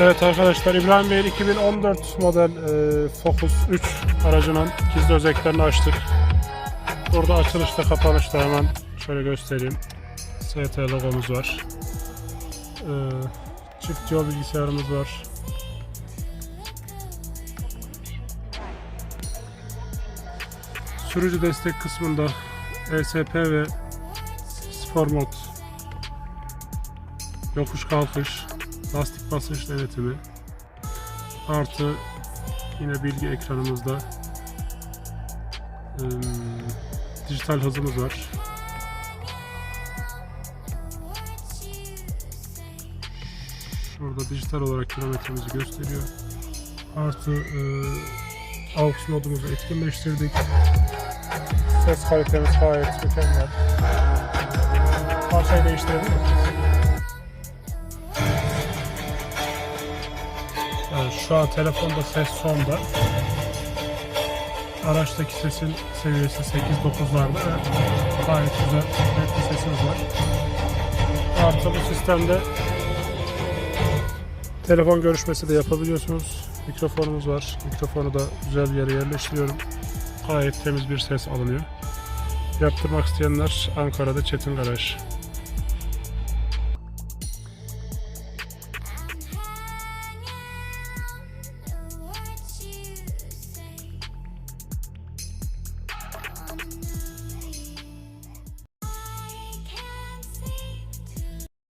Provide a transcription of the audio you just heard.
Evet arkadaşlar İbrahim Bey'in 2014 model e, Focus 3 aracının gizli özelliklerini açtık. Burada açılışta kapanışta hemen şöyle göstereyim. ST logomuz var. E, çift yol bilgisayarımız var. Sürücü destek kısmında ESP ve Spor mod yokuş kalkış, lastik basınç denetimi, artı yine bilgi ekranımızda ım, dijital hızımız var. Şurada dijital olarak kilometremizi gösteriyor. Artı e, AUX modumuzu etkinleştirdik. Ses kalitemiz gayet mükemmel. Parçayı değiştirebilir miyiz? Evet, şu an telefonda ses sonda. Araçtaki sesin seviyesi 8-9'larda ve gayet güzel net bir sesimiz var. Artı bu sistemde telefon görüşmesi de yapabiliyorsunuz. Mikrofonumuz var. Mikrofonu da güzel bir yere yerleştiriyorum. Gayet temiz bir ses alınıyor. Yaptırmak isteyenler Ankara'da Çetin Garaj. out.